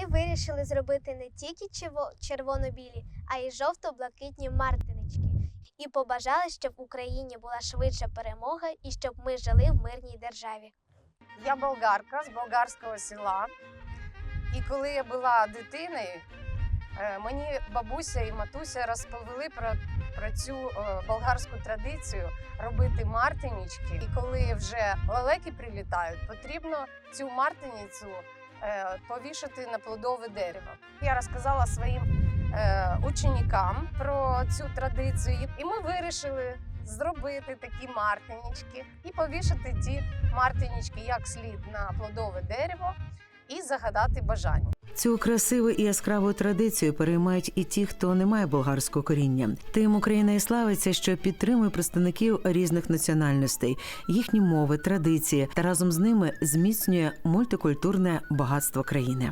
Ми вирішили зробити не тільки червоно-білі, а й жовто-блакитні мартинички. І побажали, щоб в Україні була швидша перемога і щоб ми жили в мирній державі. Я болгарка з болгарського села. І коли я була дитиною, е, мені бабуся і матуся розповіли про, про цю е, болгарську традицію робити мартинічки. І коли вже лелеки прилітають, потрібно цю мартиніцю повішати на плодове дерево. Я розказала своїм е, ученикам про цю традицію, і ми вирішили зробити такі мартинічки і повішати ті мартинічки як слід на плодове дерево загадати бажання. Цю красиву і яскраву традицію переймають і ті, хто не має болгарського коріння. Тим Україна і славиться, що підтримує представників різних національностей, їхні мови, традиції та разом з ними зміцнює мультикультурне багатство країни.